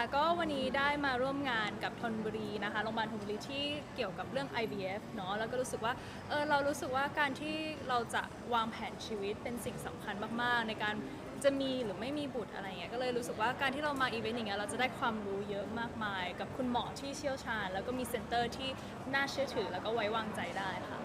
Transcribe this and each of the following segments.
ค่ะก็วันนี้ได้มาร่วมงานกับธนบุรีนะคะโรงพยาบาลธนบุรีที่เกี่ยวกับเรื่อง IVF เนาะแล้วก็รู้สึกว่าเออเรารู้สึกว่าการที่เราจะวางแผนชีวิตเป็นสิ่งสำคัญมากๆ ในการจะมีหรือไม่มีบุตรอะไรเงี้ยก็เลยรู้สึกว่าการที่เรามาอีเวนต์อย่างเงี้ยเราจะได้ความรู้เยอะมากมาย กับคุณหมอที่เชี่ยวชาญ แล้วก็มีเซ็นเตอร์ที่น่าเชื่อถือแล้วก็ไว้วางใจได้ค่ะ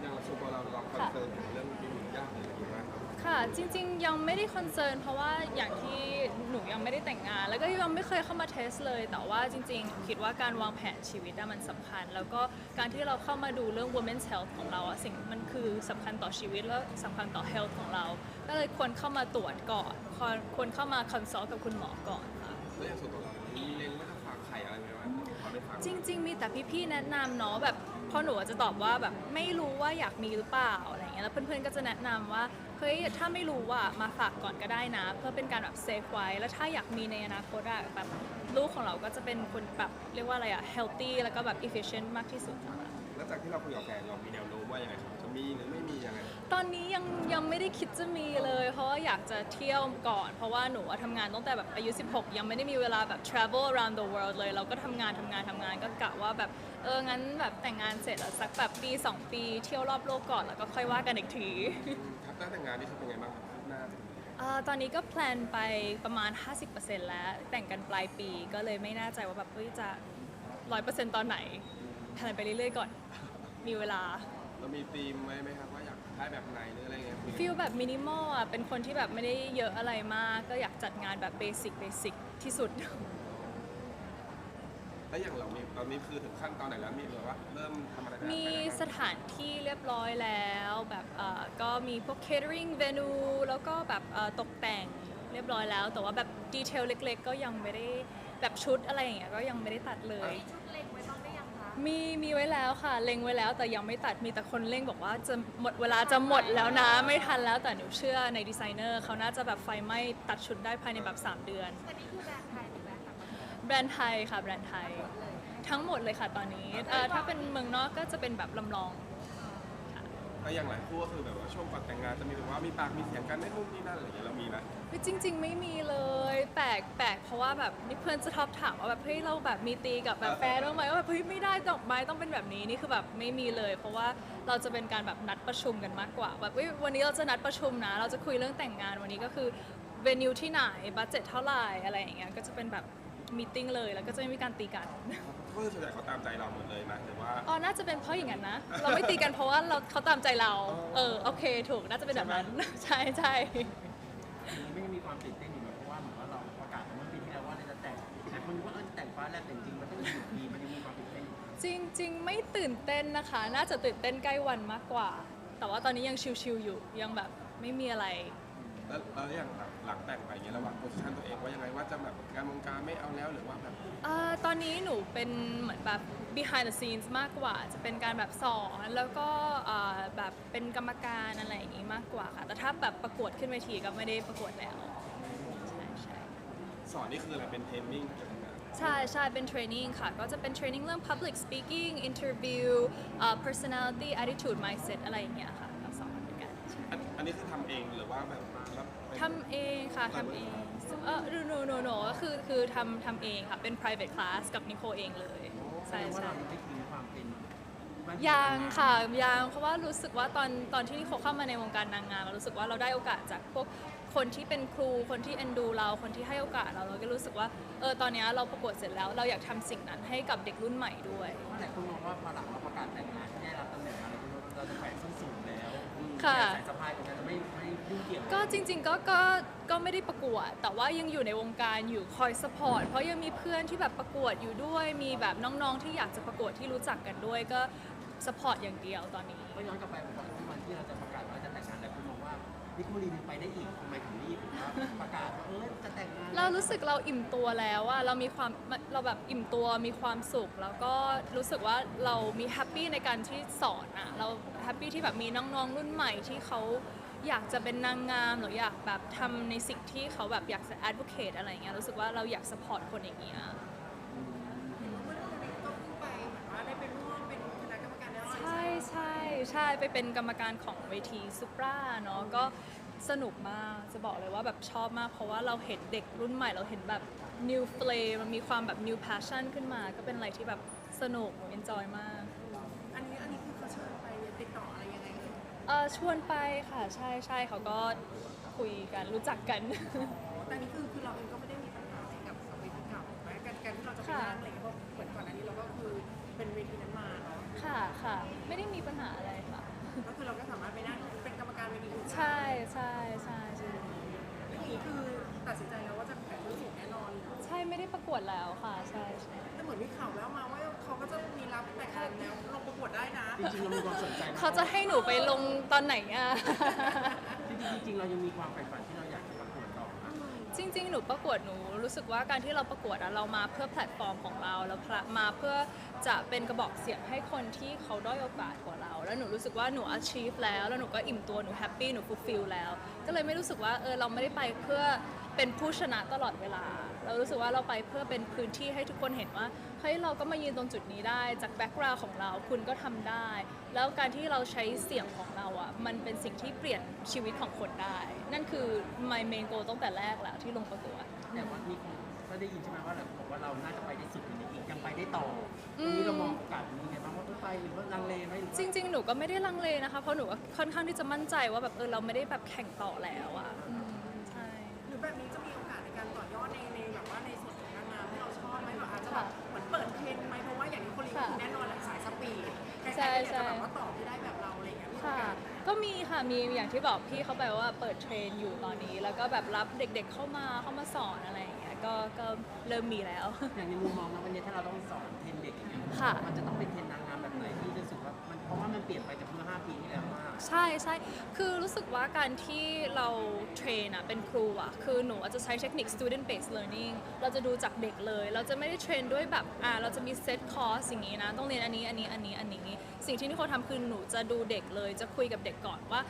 อย่างส่วนตัวเราเราคอนเซิร์นถึงเรื่องมีบุตรยากหรืออะไรบ้างครับค่ะ จริง ๆ ยังไม่ได้คอนเซิร์นเพราะว่าอย่างที่หนูยังไม่ได้แต่งงาน แล้วก็ยังไม่เคยเข้ามาเทสเลย แต่ว่าจริง ๆ คิดว่าการวางแผนชีวิตอะมันสำคัญ แล้วก็การที่เราเข้ามาดูเรื่อง women's health ของเราอะสิ่งมันคือสำคัญต่อชีวิตแล้วสำคัญต่อ health ของเรา ก็เลยควรเข้ามาตรวจก่อนควรควรเข้ามา consult กับคุณหมอก่อนค่ะ แล้วอย่างส่วนตัวเรามีเล็งว่าจะฝากไข่อะไรไหมวะพอได้ฟังจริง ๆ มีแต่พี่ๆ แนะนำเนาะแบบ พอหนูอาจจะตอบว่าแบบไม่รู้ว่าอยากมีหรือเปล่าอะไรเงี้ยแล้วเพื่อนๆก็จะแนะนำว่าเฮ้ยถ้าไม่รู้ว่ามาฝากก่อนก็ได้นะ เพื่อเป็นการแบบเซฟไว้แล้วถ้าอยากมีในอนาคตอะแบบลูกของเราก็จะเป็นคนแบบเรียกว่าอะไรอะ healthy แล้วก็แบบ efficient มากที่สุดอะ แล้วจากที่เราคุยกับแฟนเรามีแนวโน้มว่ายังไงครับจะมีหรือไม่มียังไงตอนนี้ยังยังไม่ได้คิดจะมีเลย เพราะว่าอยากจะเที่ยวก่อน เพราะว่าหนูอะทำงานตั้งแต่แบบอายุ 16 ยังไม่ได้มีเวลาแบบ travel around the world เลย เราก็ทำงานทำงานทำงานก็กะว่าแบบเอองั้นแบบแต่งงานเสร็จแล้วสักแบบปี 2 ปีเที่ยวรอบโลกก่อนแล้วก็ค่อยว่ากันอีกที ครับตั้งแต่งงานนี่คือเป็นไงบ้างครับคืบหน้าเอ่อตอนนี้ก็แพลนไปประมาณ 50%แล้วแต่งกันปลายปีก็เลยไม่แน่ใจว่าแบบเฮ้ยจะ 100%ตอนไหนแพลนไปเรื่อยๆก่อน มีเวลาเรามีธีมไว้ไหมครับว่าอยากได้แบบไหนหรืออะไรเงี้ยคุยกันฟีลแบบมินิมอลอะเป็นคนที่แบบไม่ได้เยอะอะไรมาก ก็อยากจัดงานแบบเบสิกเบสิกที่สุด แล้วอย่างเรามีตอนนี้คือถึงขั้นตอนไหนแล้วมีแบบว่าเริ่มทำอะไรได้มีไปไหนสบ้างถานที่เรียบร้อยแล้วแบบเอ่อก็มีพวก catering venue แล้วก็แบบเอ่อตกแต่งเรียบร้อยแล้ว แต่ว่าแบบดีเทลเล็ก ๆ ก็ยังไม่ได้แบบชุดอะไรอย่างเงี้ยก็ยังไม่ได้ตัดเลย ชุดเล็ก มีมีไว้แล้วค่ะ เล็งไว้แล้วแต่ยังไม่ตัดมีแต่คนเร่งบอกว่าจะหมดเวลาจะหมดแล้วนะ ไม่ทันแล้วแต่หนูเชื่อในดีไซเนอร์เขาน่าจะแบบไฟไหม้ตัดชุดได้ภายในแบบ 3 เดือนแต่นี่คือแบรนด์ไทยหรือแบรนด์ต่างประเทศแบรนด์ไทยค่ะแบรนด์ไทยหมดเลยทั้งหมดเลยค่ะตอนนี้เอ่อถ้าเป็นเมืองนอกก็จะเป็นแบบลำลอง แล้วอย่างหลายคู่ก็คือแบบว่าช่วงก่อนแต่งงานจะมีแบบว่ามีปากมีเสียงกันไม่นู่นนี่นั่นอะไรอย่างเงี้ยเรามีไหมจริง ๆ ไม่มีเลยแปลกแปลกเพราะว่าแบบนี่เพื่อนจะชอบถามว่าแบบเฮ้ยเราแบบมีตีกับแบบแฟนบ้างไหมว่าแบบเฮ้ยไม่ได้ดอกไม้ต้องเป็นแบบนี้นี่คือแบบไม่มีเลย เพราะว่าเราจะเป็นการแบบนัดประชุมกันมากกว่าแบบเฮ้ยวันนี้เราจะนัดประชุมนะ เราจะคุยเรื่องแต่งงานวันนี้ก็คือเวนิวที่ไหนบัตเจ็ตเท่าไหร่อะไรอย่างเงี้ยก็จะเป็นแบบ มีติ้งเลย แล้วก็จะไม่มีการตีกัน ก็คือส่วนใหญ่เขาตามใจเราหมดเลยไหมหรือว่า อ๋อ น่าจะเป็นเพราะอย่างนั้นนะ เราไม่ตีกันเพราะว่าเราเขาตามใจเราอ๋อเออ โอเค ถูก น่าจะเป็นแบบนั้น ใช่ใช่ ไม่มีความตื่นเต้นอยู่นะเพราะว่าเหมือนว่าเราประกาศเมื่อปีที่แล้วว่าเราจะแต่งแต่คนนึกว่าเออจะแต่งฟ้าแลบแต่จริงๆมันต้องอีกหนึ่งปีมันยังมีความตื่นเต้นอยู่จริง ๆ ไม่ตื่นเต้นนะคะ น่าจะตื่นเต้นใกล้วันมากกว่า แต่ว่าตอนนี้ยังชิวๆอยู่ ยังแบบไม่มีอะไร แล้วแล้วอย่างหลังหลังแต่งไปอย่างเงี้ยระหว่างโพสชั่นตัวเองว่ายังไงว่าจะแบบการวงการไม่เอาแล้วหรือว่าแบบเอ่อตอนนี้หนูเป็นเหมือนแบบ behind the scenes มากกว่า จะเป็นการแบบสอนแล้วก็เอ่อแบบเป็นกรรมการอะไรอย่างงี้มากกว่าค่ะ แต่ถ้าแบบประกวดขึ้นเวทีก็ไม่ได้ประกวดแล้ว ใช่ใช่สอนนี่คืออะไรเป็นเทรนนิ่งอะไรเงี้ยใช่ใช่เป็นเทรนนิ่งค่ะ ก็จะเป็นเทรนนิ่งเรื่อง public speaking interview เอ่อ personality attitude mindset อะไรอย่างเงี้ยค่ะก็สอนเหมือนกันใช่อันอันนี้คือทำเองหรือว่าแบบรับเป็น ทำเองค่ะทำเองเออ no no no no ก็คือคือทำทำเองค่ะ เป็น private class กับนิโคเองเลย ใช่แสดงว่าใช่เรายังไม่ทิ้งความเป็นบ้านยังค่ะยังเพราะว่ารู้สึกว่าตอนตอนที่นิโคเข้ามาในวงการนางงามเรารู้สึกว่าเราได้โอกาสจากพวกคนที่เป็นครูคนที่เอ็นดูเราคนที่ให้โอกาสเราเราก็รู้สึกว่าเออตอนเนี้ยเราประกวดเสร็จแล้ว เราอยากทำสิ่งนั้นให้กับเด็กรุ่นใหม่ด้วยเพราะหลายคนมองว่าพอหลังเราประกาศแต่งงานที่ได้รับตำแหน่งมาเราเราจะแขวนส้นสูงแล้วค่ะสายสะพายตรงนั้นจะไม่ไม่ยุ่งเกี่ยวก็จริงๆก็ก็ก็ไม่ได้ประกวด แต่ว่ายังอยู่ในวงการอยู่คอยสปอร์ตเพราะยังมีเพื่อนที่แบบประกวดอยู่ด้วย มีแบบน้องๆที่อยากจะประกวดที่รู้จักกันด้วยก็สปอร์ตอย่างเดียวตอนนี้ ก็ย้อนกลับไปบอกว่าที่วันที่เราจะประกาศว่าจะแต่งงานแล้วคุณมองว่านิโคลีนไปได้อีกทำไมถึงรีบหรือว่าประกาศว่าเออจะแต่งงานเรารู้สึกเราอิ่มตัวแล้วอะเรามีความเราแบบอิ่มตัวมีความสุข แล้วก็รู้สึกว่าเรามีแฮปปี้ในการที่สอนอะเราแฮปปี้ที่แบบมีน้องๆรุ่นใหม่ที่เขา อยากจะเป็นนางงามหรืออยากแบบทำในสิ่งที่เขาแบบอยากจะ advocate อะไรอย่างเงี้ยรู้สึกว่าเราอยาก support คนอย่างเงี้ยใช่ใช่ใช่ไปเป็นกรรมการของเวทีซูปราเนาะก็สนุกมากจะบอกเลยว่าแบบชอบมาก เพราะว่าเราเห็นเด็กรุ่นใหม่เราเห็นแบบ new flame มันมีความแบบ new passion ขึ้นมา ก็เป็นอะไรที่แบบสนุก enjoy มาก เออชวนไปค่ะใช่ใช่เขาก็คุยกันรู้จักกัน แต่นี่คือคือเราเองก็ไม่ได้มีปัญหาอะไรกับกับเวทีเก่าไหมการการที่เราจะไปนั่งอะไรอย่างเงี้ยเพราะเหมือนก่อนอันนี้เราก็คือเป็นเวทีนั้นมาเนาะค่ะค่ะ ไม่ได้มีปัญหาอะไรค่ะ ก็คือเราก็สามารถไปนั่งเป็นกรรมการเวทีอื่นได้ใช่ใช่ใช่ใช่อย่างนี้คือตัดสินใจแล้วว่าจะแข่งรุ่นสูงแน่นอน ใช่ไม่ได้ประกวดแล้วค่ะ จริงๆเรามีความสนใจนเขาจะให้หนูไปลงตอนไหนอะ จริงๆจริงๆเรายังมีความใฝ่ฝันที่เราอยากจะประกวดต่อนะจริง ๆ หนูประกวดหนูรู้สึกว่าการที่เราประกวดอะเรามาเพื่อแพลตฟอร์มของเราแล้วมาเพื่อจะเป็นกระบอกเสียงให้คนที่เขาด้อยโอกาสกว่าเรา แล้วหนูรู้สึกว่าหนู achieve แล้วแล้วหนูก็อิ่มตัวหนูแฮปปี้หนู fulfill แล้ว ก็เลยไม่รู้สึกว่าเออเราไม่ได้ไปเพื่อ เป็นผู้ชนะตลอดเวลา เรารู้สึกว่าเราไปเพื่อเป็นพื้นที่ให้ทุกคนเห็นว่าเฮ้ยเราก็มายืนตรงจุดนี้ได้จากแบ็กกราวของเราคุณก็ทำได้ แล้วการที่เราใช้เสียงของเราอะมันเป็นสิ่งที่เปลี่ยนชีวิตของคนได้ นั่นคือ my main goal ตั้งแต่แรกแล้วที่ลงประกวดแต่ว่านี่คนก็ได้ยินใช่ไหมว่าแบบบอกว่าเราน่าจะไปได้สุดกว่านี้อีกยังไปได้ต่ออืทีมนี้เรามองโอกาสนี้ไงบ้างว่าต้องไปหรือว่าลังเลไหมหรือว่าจริง ๆ หนูก็ไม่ได้ลังเลนะคะเพราะหนูก็ค่อนข้างที่จะมั่นใจว่าแบบเออเราไม่ได้แบบแข่งต่อแล้วอะอืมใช่หรือแบบนี้จะมีโอกาสใน ใครๆก็อยากจะแบบว่าต่อที่ได้แบบเราอะไรอย่างเงี้ยมีโอค่ะ กาสก็มีค่ะ มีอย่างที่บอกพี่เขาไปว่าเปิดเทรนอยู่ตอนนี้ แล้วก็แบบรับเด็กๆเข้ามาเข้ามาสอนอะไรอย่างเงี้ย ก็ก็เริ่มมีแล้ว อย่างในมุมมองนะวันนี้ถ้าเราต้องสอนเทรนเด็กอย่างเงี้ยค่ะ มันจะต้องเป็นเทรนนางงามแบบไหนที่รู้สึกว่ามันเพราะว่ามันเปลี่ยนไปจากเมื่อ 5 ปีที่แล้วมาก ใช่ใช่คือรู้สึกว่าการที่เราเทรนอะเป็นครูอะคือหนูอาจจะใช้เทคนิค student based learning เราจะดูจากเด็กเลย เราจะไม่ได้เทรนด้วยแบบอ่าเราจะมีเซตคอร์สอย่างนี้นะ ต้องเรียนอันนี้อันนี้อันนี้อันนี้ สิ่งที่นิโคทำคือหนูจะดูเด็กเลย จะคุยกับเด็กก่อนว่า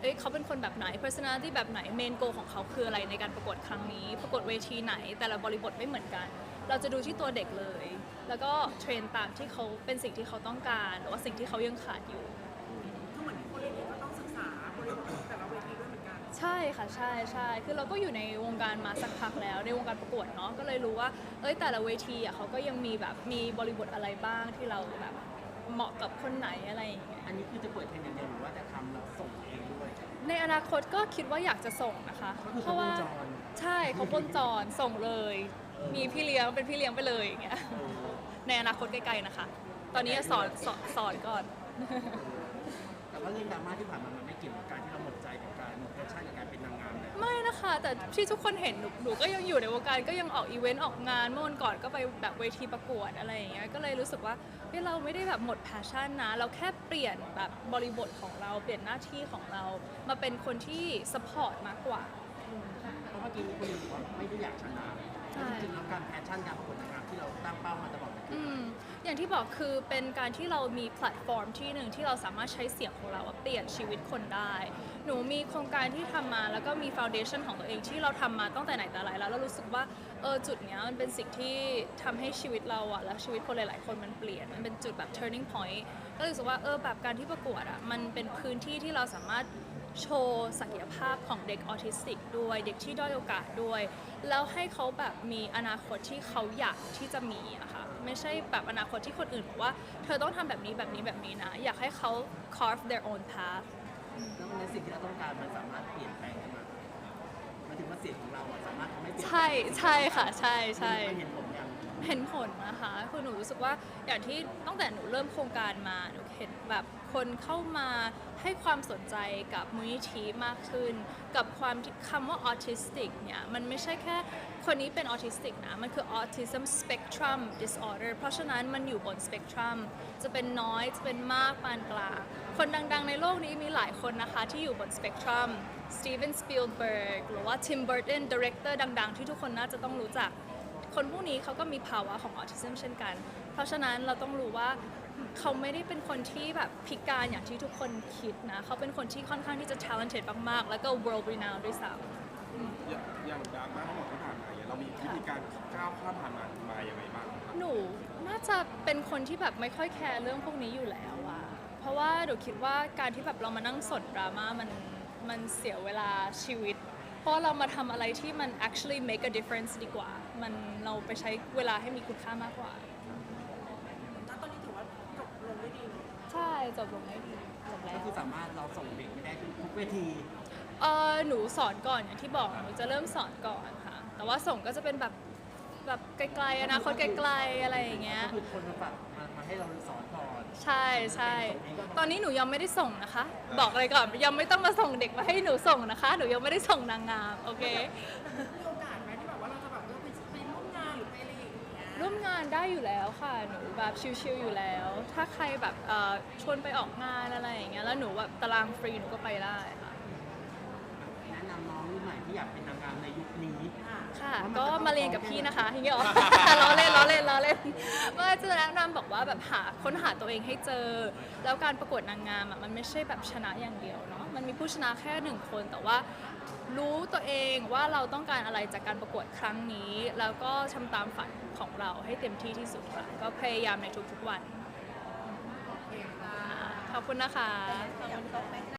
เอ้ยเขาเป็นคนแบบไหน personality แบบไหน main goal ของเขาคืออะไรในการประกวดครั้งนี้ ประกวดเวทีไหน แต่ละบริบทไม่เหมือนกัน เราจะดูที่ตัวเด็กเลย แล้วก็เทรนตามที่เขาเป็นสิ่งที่เขาต้องการ หรือว่าสิ่งที่เขายังขาดอยู่ ใช่ค่ะใช่ใช่คือเราก็อยู่ในวงการมาสักพักแล้ว ในวงการประกวดเนาะก็เลยรู้ว่าเอ้ยแต่ละเวทีอะเขาก็ยังมีแบบมีบริบทอะไรบ้างที่เราแบบเหมาะกับคนไหนอะไรอย่างเงี้ยอันนี้คือจะเปิดเทรนอย่างเดียวหรือว่าจะทำแล้วส่งเองด้วยในอนาคตก็คิดว่าอยากจะส่งนะคะก็คือเพราะว่าครบวงจรใช่เขาบนจรส่งเลย มีพี่เลี้ยงเป็นพี่เลี้ยงไปเลยอย่างเงี้ยเออในอนาคตใกล้ๆนะคะ ตอนนี้สอนสอนสอนก่อน แต่ว่าเรื่องดราม่าที่ผ่านมา คะแต่ที่ทุกคนเห็นหนูหนูก็ยังอยู่ในวงการก็ยังออกอีเวนต์ออกงานเมื่อวันก่อนก็ไปแบบเวทีประกวดอะไรอย่างเงี้ยก็เลยรู้สึกว่าเฮ้ยเราไม่ได้แบบหมดแพชชั่นนะ เราแค่เปลี่ยนแบบบริบทของเราเปลี่ยนหน้าที่ของเรา มาเป็นคนที่สปอร์ตมากกว่า เพราะเมื่อกี้มีคนบอกว่าไม่ได้อยากชนะใช่จริงๆแล้วการแพชชั่นการประกวดนางงามที่เราตั้งเป้ามาตลอดมันคื อืมอย่างที่บอกคือเป็นการที่เรามีแพลตฟอร์มที่หนึ่งที่เราสามารถใช้เสียงของเราอะเปลี่ยนชีวิตคนได้ หนูมีโครงการที่ทำมาแล้วก็มีฟ u n เดชันของตัวเองที่เราทำมาตั้งแต่ไหนแต่ไรแล้วแล้วรู้สึกว่าเออจุดเนี้ยมันเป็นสิ่งที่ทำให้ชีวิตเราอะและชีวิตคนหลาย ๆ คนมันเปลี่ยนมันเป็นจุดแบบ turning point ก็รู้สึกว่าเออแบบการที่ประกวดอะมันเป็นพื้นที่ที่เราสามารถ โชว์ศักยภาพของเด็กออทิสติกด้วย เด็กที่ด้อยโอกาสด้วย แล้วให้เขาแบบมีอนาคตที่เขาอยากที่จะมีอะค่ะ ไม่ใช่แบบอนาคตที่คนอื่นบอกว่า เธอต้องทำแบบนี้แบบนี้แบบนี้นะ อยากให้เขา carve their own path แล้วในสิ่งที่เราต้องการมันสามารถเปลี่ยนแปลงได้มาหมายถึงว่าเสียงของเราอะสามารถทำให้เปลี่ยนแปลงใช่ใช่ค่ะ ใช่ใช่ มันเห็นผลยัง เห็นผลนะคะคือหนูรู้สึกว่าอย่างที่ตั้งแต่หนูเริ่มโครงการมาหนูเห็นแบบคนเข้ามาให้ความสนใจกับมูลนิธิมากขึ้น กับความคำว่าออทิสติกเนี่ยมันไม่ใช่แค่คนนี้เป็นออทิสติกนะ มันคือ autism spectrum disorder เพราะฉะนั้นมันอยู่บน spectrum จะเป็นน้อยจะเป็นมากปานกลางคนดังๆในโลกนี้มีหลายคนนะคะ ที่อยู่บน spectrum Steven Spielberg หรือว่า Tim Burton director ดังๆ ที่ทุกคนน่าจะต้องรู้จัก คนพวกนี้เขาก็มีภาวะของออทิซึมเช่นกัน เพราะฉะนั้นเราต้องรู้ว่าเขาไม่ได้เป็นคนที่แบบพิการอย่างที่ทุกคนคิดนะ เขาเป็นคนที่ค่อนข้างที่จะ talented มาก ๆ แล้วก็ world renowned ด้วยซ้อย่างอย่างดราม่าทั้งหมดที่ผ่านมาเนี่ยเรามีวิธีการก้าวข้ามผ่านมันมาอย่างไรบ้างครับำหนูน่าจะเป็นคนที่แบบไม่ค่อยแคร์เรื่องพวกนี้อยู่แล้วอะเพราะว่าหนูคิดว่าการที่แบบเรามานั่งสดดราม่ามันมันเสียเวลาชีวิตราะว่าเรามาทำอะไรที่มัน actually make a difference ดีกว่า มันเราไปใช้เวลาให้มีคุณค่ามากกว่าณตอนนี้ถือว่าจบลงด้วยดีเนอะใช่จบลงได้ดีจบแล้ก็ว คือสามารถเราส่งเด็กไปได้ทุกเวทีเออหนูสอนก่อนอย่างที่บอกหนูจะเริ่มสอนก่อนค่ะ แต่ว่าส่งก็จะเป็นแบบแบบไกลๆอนาคตไกลๆอะไรอย่างเงี้ย ก็คือคนมาฝากมามาให้เราสอนก่อนใช่ใช่ตอนนี้หนูยังไม่ได้ส่งนะคะ บอกเลยก่อนยังไม่ต้องมาส่งเด็กมาให้หนูส่งนะคะ หนูยังไม่ได้ส่งนางงามโอเค มีโอกาสไหม ร่วมงานได้อยู่แล้วค่ะ หนูแบบชิลๆอยู่แล้ว ถ้าใครแบบเอ่อชวนไปออกงานอะไรอย่างเงี้ย แล้วหนูแบบตารางฟรีหนูก็ไปได้ค่ะ แนะนำน้องรุ่นใหม่ที่อยากเป็น ค่ะ ก็มาเรียนกับพี่นะคะอย่างเงี้ยหรอ ล้อเล่นล้อเล่นล้อเล่นก็จะแนะนำบอกว่าแบบหาค้นหาตัวเองให้เจอ แล้วการประกวดนางงามอะมันไม่ใช่แบบชนะอย่างเดียวเนาะมันมีผู้ชนะแค่หนึ่งคนแต่ว่า รู้ตัวเองว่าเราต้องการอะไรจากการประกวดครั้งนี้ แล้วก็ทำตามฝันของเราให้เต็มที่ที่สุดค่ะก็พยายามในทุกๆวันโอเคค่ะขอบคุณนะคะ